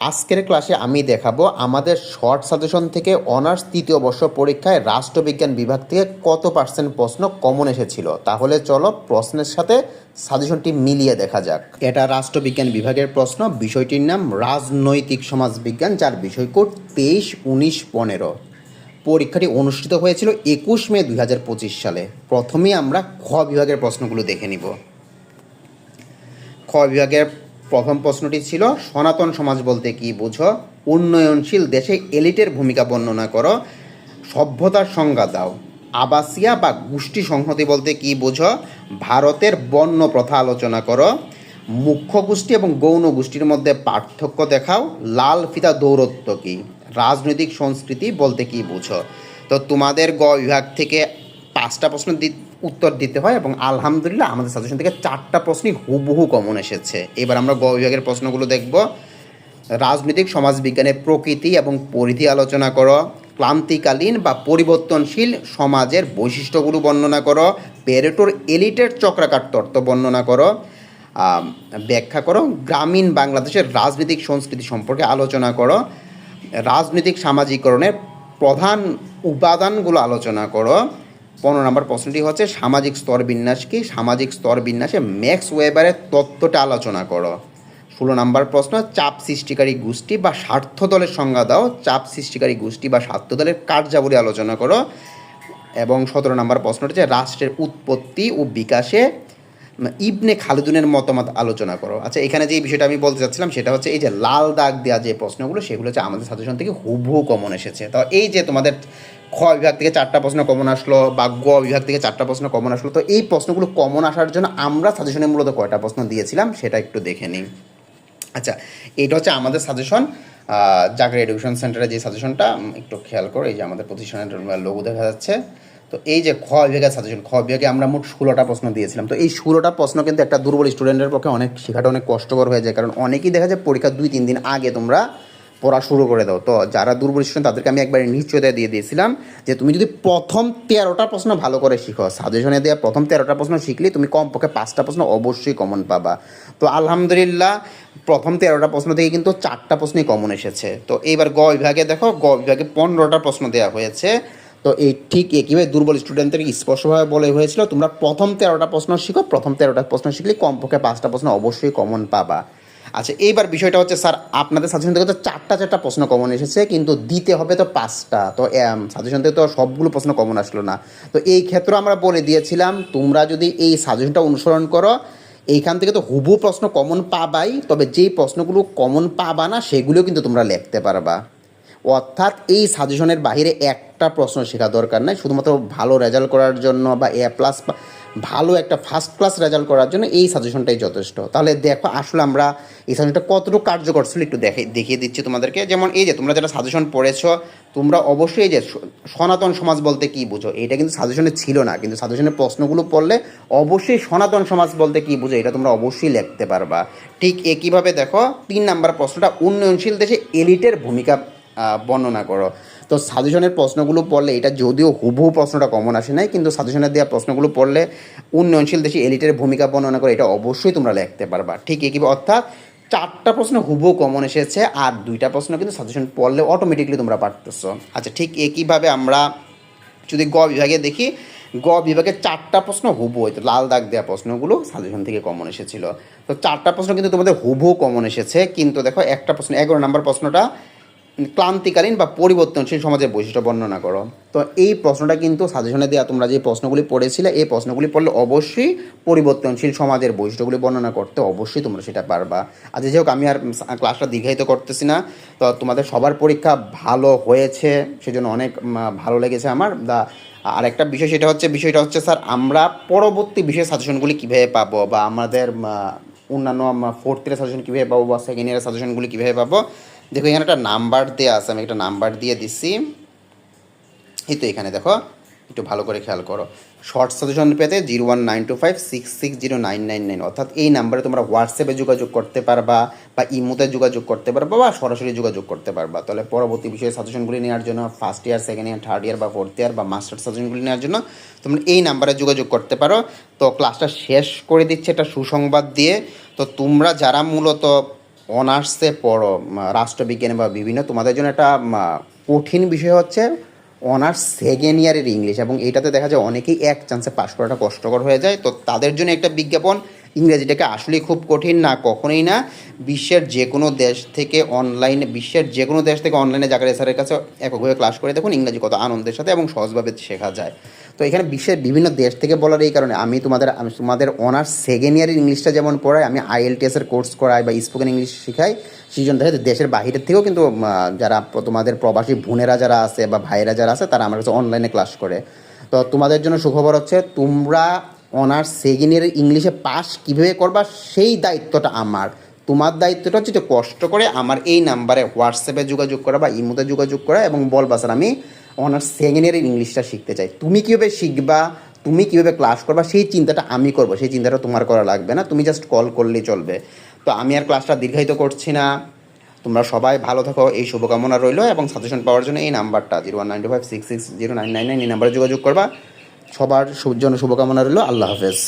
আজকের ক্লাসে আমি দেখাবো আমাদের শর্ট সাজেশন থেকে অনার্স তৃতীয় বর্ষ পরীক্ষায় রাষ্ট্রবিজ্ঞান বিভাগ থেকে কত পার্সেন্ট প্রশ্ন কমন এসেছিল। তাহলে চলো প্রশ্নের সাথে সাজেশনটি মিলিয়ে দেখা যাক। এটা রাষ্ট্রবিজ্ঞান বিভাগের প্রশ্ন। বিষয়টির নাম রাজনৈতিক সমাজবিজ্ঞান, যার বিষয় কোড তেইশ উনিশ পনেরো। পরীক্ষাটি অনুষ্ঠিত হয়েছিল একুশ মে দু হাজার পঁচিশ সালে। প্রথমেই আমরা খ বিভাগের প্রশ্নগুলো দেখে নিব। খ বিভাগের প্রথম প্রশ্নটি ছিল, সনাতন সমাজ বলতে কি বুঝো? উন্নয়নশীল দেশে এলিটের ভূমিকা বর্ণনা করো। সভ্যতার সংজ্ঞা দাও। আবাসিয়া বা গোষ্ঠী সংহতি বলতে কি বুঝো? ভারতের বর্ণ প্রথা আলোচনা করো। মুখ্য গোষ্ঠী এবং গৌণ গোষ্ঠীর মধ্যে পার্থক্য দেখাও। লাল ফিতা দৌরত্ব কি? রাজনৈতিক সংস্কৃতি বলতে কি বুঝো? তো তোমাদের গ বিভাগ থেকে পাঁচটা প্রশ্ন উত্তর দিতে হয় এবং আলহামদুলিল্লাহ আমাদের সাজেশন থেকে চারটা প্রশ্নই হুবহু কমন এসেছে। এবার আমরা গ বিভাগের প্রশ্নগুলো দেখব। রাজনৈতিক সমাজবিজ্ঞানের প্রকৃতি এবং পরিধি আলোচনা করো। ক্লান্তিকালীন বা পরিবর্তনশীল সমাজের বৈশিষ্ট্যগুলো বর্ণনা করো। পেরেটোর এলিটের চক্রাকার তত্ত্ব বর্ণনা করো। ব্যাখ্যা করো। গ্রামীণ বাংলাদেশের রাজনৈতিক সংস্কৃতি সম্পর্কে আলোচনা করো। রাজনৈতিক সামাজিকরণের প্রধান উপাদানগুলো আলোচনা করো। পনেরো নম্বর প্রশ্নটি হচ্ছে, সামাজিক স্তর বিন্যাস কি? সামাজিক স্তর বিন্যাসে ম্যাক্স ওয়েবারের তত্ত্বটা আলোচনা করো। ষোলো নম্বর প্রশ্ন, চাপ সৃষ্টিকারী গোষ্ঠী বা স্বার্থ দলের সংজ্ঞা দাও। চাপ সৃষ্টিকারী গোষ্ঠী বা স্বার্থ দলের কার্যাবলী আলোচনা করো। এবং সতেরো নম্বর প্রশ্নটি হচ্ছে, রাষ্ট্রের উৎপত্তি ও বিকাশে ইবনে খালিদুনের মতামত আলোচনা করো। আচ্ছা এখানে যে বিষয়টা আমি বলতে চাচ্ছিলাম, সেটা হচ্ছে এই যে লাল দাগ দেওয়া যে প্রশ্নগুলো, সেগুলো হচ্ছে আমাদের সাজেশন থেকে হুবহু কমন এসেছে। তো এই যে তোমাদের খ বিভাগ থেকে চারটা প্রশ্ন কমন আসলো বা গ বিভাগ থেকে চারটা প্রশ্ন কমন আসলো। তো এই প্রশ্নগুলো কমন আসার জন্য আমরা সাজেশনে মূলত কয়টা প্রশ্ন দিয়েছিলাম সেটা একটু দেখে নিই। আচ্ছা এটা হচ্ছে আমাদের সাজেশন জাগরে এডুকেশন সেন্টারের যে সাজেশনটা একটু খেয়াল করো, এই যে আমাদের প্রতিষ্ঠানের লোগো দেখা যাচ্ছে। তো এই যে খ বিভাগের সাজেশন খ বিভাগে আমরা মোট ষোলোটা প্রশ্ন দিয়েছিলাম। তো এই ষোলোটা প্রশ্ন কিন্তু একটা দুর্বল স্টুডেন্টের পক্ষে অনেক, শেখাটা অনেক কষ্টকর হয়ে যায়। কারণ অনেকেই দেখা যায় পরীক্ষার দুই, তিন দিন আগে তোমরা পড়া শুরু করে দাও। তো যারা দুর্বল স্টুডেন্ট তাদেরকে আমি একবার নিশ্চয়তা দিয়ে দিয়েছিলাম যে তুমি যদি প্রথম তেরোটা প্রশ্ন ভালো করে শিখো সাজেশনে দেওয়া প্রথম তেরোটা প্রশ্ন শিখলে তুমি কমপক্ষে পাঁচটা প্রশ্ন অবশ্যই কমন পাবা। তো আলহামদুলিল্লাহ, প্রথম তেরোটা প্রশ্ন থেকে কিন্তু চারটা প্রশ্নই কমন এসেছে। তো এইবার গ বিভাগে দেখো, গ বিভাগে পনেরোটা প্রশ্ন দেওয়া হয়েছে। তো এই ঠিক একইভাবে দুর্বল স্টুডেন্টদের স্পষ্টভাবে বলে হয়েছিল, তোমরা প্রথম তেরোটা প্রশ্ন শিখো, প্রথম তেরোটা প্রশ্ন শিখলে কমপক্ষে পাঁচটা প্রশ্ন অবশ্যই কমন পাবা। আচ্ছা এইবার বিষয়টা হচ্ছে, স্যার, আপনাদের সাজেশন থেকে তো চারটা চারটা প্রশ্ন কমন এসেছে, কিন্তু দিতে হবে তো পাঁচটা। তো সাজেশন থেকে তো সবগুলো প্রশ্ন কমন আসলো না। তো এই ক্ষেত্রে আমরা বলে দিয়েছিলাম, তোমরা যদি এই সাজেশনটা অনুসরণ করো, এইখান থেকে তো হুবু প্রশ্ন কমন পাবাই, তবে যেই প্রশ্নগুলো কমন পাবা না, সেগুলো কিন্তু তোমরা লিখতে পারবা। অর্থাৎ এই সাজেশনের বাইরে একটা প্রশ্ন শেখা দরকার নাই, শুধুমাত্র ভালো রেজাল্ট করার জন্য বা এ প্লাস ভালো একটা ফার্স্ট ক্লাস রেজাল্ট করার জন্য এই সাজেশনটাই যথেষ্ট। তাহলে দেখো, আসলে আমরা এই সাজেশনটা কতটুকু কার্যকর ছিল একটু দেখে, দেখিয়ে দিচ্ছি তোমাদেরকে। যেমন এই যে, তোমরা যেটা সাজেশন পড়েছো, তোমরা অবশ্যই এই যে সনাতন সমাজ বলতে কি বুঝো? এটা কিন্তু সাজেশনে ছিল না। কিন্তু সাজেশনের প্রশ্নগুলো পড়লে অবশ্যই সনাতন সমাজ বলতে কি বুঝো? এটা তোমরা অবশ্যই লিখতে পারবা। ঠিক একইভাবে দেখো, তিন নাম্বার প্রশ্নটা, উন্নয়নশীল দেশে এলিটের ভূমিকা বর্ণনা করো। তো সাজেশনের প্রশ্নগুলো পড়লে, এটা যদিও হুবহু প্রশ্নটা কমন আসে নাই, কিন্তু সাজেশনের দেওয়া প্রশ্নগুলো পড়লে উন্নয়নশীল দেশে এলিটের ভূমিকা বর্ণনা করে এটা অবশ্যই তোমরা লিখতে পারবা। ঠিক একই অর্থাৎ চারটা প্রশ্ন হুবহু কমন এসেছে আর দুইটা প্রশ্ন কিন্তু সাজেশন পড়লে অটোমেটিকলি তোমরা পারতেছো। আচ্ছা ঠিক একইভাবে আমরা যদি গ বিভাগে দেখি, গ বিভাগে চারটা প্রশ্ন হুবু হয়তো লাল দাগ দেওয়া প্রশ্নগুলো সাজেশন থেকে কমন এসেছিল। তো চারটা প্রশ্ন কিন্তু তোমাদের হুবহু কমন এসেছে, কিন্তু দেখো একটা প্রশ্ন, এগারো নম্বর প্রশ্নটা ক্লান্তিকালীন বা পরিবর্তনশীল সমাজের বৈশিষ্ট্য বর্ণনা করো। তো এই প্রশ্নটা কিন্তু সাজেশনে দেওয়া তোমরা যে প্রশ্নগুলি পড়েছিলে, এই প্রশ্নগুলি পড়লে অবশ্যই পরিবর্তনশীল সমাজের বৈশিষ্ট্যগুলি বর্ণনা করতে অবশ্যই তোমরা সেটা পারবা। আচ্ছা যাই হোক আমি আর ক্লাসটা দীর্ঘায়িত করতেছি না। তো তোমাদের সবার পরীক্ষা ভালো হয়েছে, সেজন্য অনেক ভালো লেগেছে আমার। দা আর একটা বিষয় সেটা হচ্ছে, বিষয়টা হচ্ছে, স্যার, আমরা পরবর্তী বিষয় সাজেশনগুলি কীভাবে পাবো বা আমাদের অন্যান্য ফোর্থ ইয়ারের সাজেশন কীভাবে পাবো বা সেকেন্ড ইয়ারের সাজেশনগুলি কীভাবে পাবো দেখো, এখানে একটা নাম্বার দেওয়া আছে, আমি একটা নাম্বার দিয়ে দিচ্ছি এই তো এখানে দেখো, একটু ভালো করে খেয়াল করো। শর্ট সাজেশন পেতে zero one nine two five six six zero nine nine nine অর্থাৎ এই নাম্বারে তোমরা হোয়াটসঅ্যাপে যোগাযোগ করতে পারবা, বা ইমোতে যোগাযোগ করতে পারবা, বা সরাসরি যোগাযোগ করতে পারবা। তাহলে পরবর্তী বিষয়ে সাজেশনগুলি নেওয়ার জন্য first year second year third year বা ফোর্থ ইয়ার বা মাস্টার সাজেশনগুলি নেওয়ার জন্য, তোমরা এই নাম্বারে যোগাযোগ করতে পারো। তো ক্লাসটা শেষ করে দিচ্ছে একটা সুসংবাদ দিয়ে। তো তোমরা যারা মূলত অনার্সে পড়ো রাষ্ট্রবিজ্ঞানে বা বিভিন্ন, তোমাদের জন্য একটা কঠিন বিষয় হচ্ছে অনার্স সেকেন্ড ইয়ারের ইংলিশ এবং এইটাতে দেখা যায় অনেকেই এক চান্সে পাশ করাটা কষ্টকর হয়ে যায়। তো তাদের জন্য একটা বিজ্ঞাপন ইংরেজিটাকে আসলেই খুব কঠিন না, কখনোই না। বিশ্বের যে কোনো দেশ থেকে অনলাইনে বিশ্বের যে কোনো দেশ থেকে অনলাইনে জাকারিয়া স্যারের কাছে এককভাবে ক্লাস করে দেখুন, ইংরেজি কত আনন্দের সাথে এবং সহজভাবে শেখা যায়। তো এখানে বিশ্বের বিভিন্ন দেশ থেকে বলার এই কারণে আমি তোমাদের আমি তোমাদের অনার্স সেকেন্ড ইয়ারের ইংলিশটা যেমন পড়াই, আমি আইএলটিএসের কোর্স করাই বা স্পোকেন ইংলিশ শেখাই, সেই জন্য দেখা দেশের বাইরের থেকেও কিন্তু যারা তোমাদের প্রবাসী বোনেরা যারা আছে বা ভাইয়েরা যারা আছে, তারা আমার কাছে অনলাইনে ক্লাস করে। তো তোমাদের জন্য সুখবর হচ্ছে, তোমরা অনার্স সেকেন্ড ইয়ারের ইংলিশে পাস কীভাবে করবা, সেই দায়িত্বটা আমার। তোমার দায়িত্বটা হচ্ছে যে কষ্ট করে আমার এই নাম্বারে হোয়াটসঅ্যাপে যোগাযোগ করা বা ইমোতে যোগাযোগ করা এবং বলবা স্যার আমি অনার্স সেকেন্ড ইয়ারের ইংলিশটা শিখতে চাই। তুমি কীভাবে শিখবা, তুমি কীভাবে ক্লাস করবা, সেই চিন্তাটা আমি করব। সেই চিন্তাটা তোমার করা লাগবে না, তুমি জাস্ট কল করলেই চলবে। তো আমি আর ক্লাসটা দীর্ঘায়িত করছি না। তোমরা সবাই ভালো থাকো, এই শুভকামনা রইল এবং সাজেশন পাওয়ার জন্য এই নাম্বারটা zero one nine two five six six zero nine nine nine এই নাম্বারে যোগাযোগ করবা। সবার জন্য শুভকামনা রইল। আল্লাহ হাফেজ।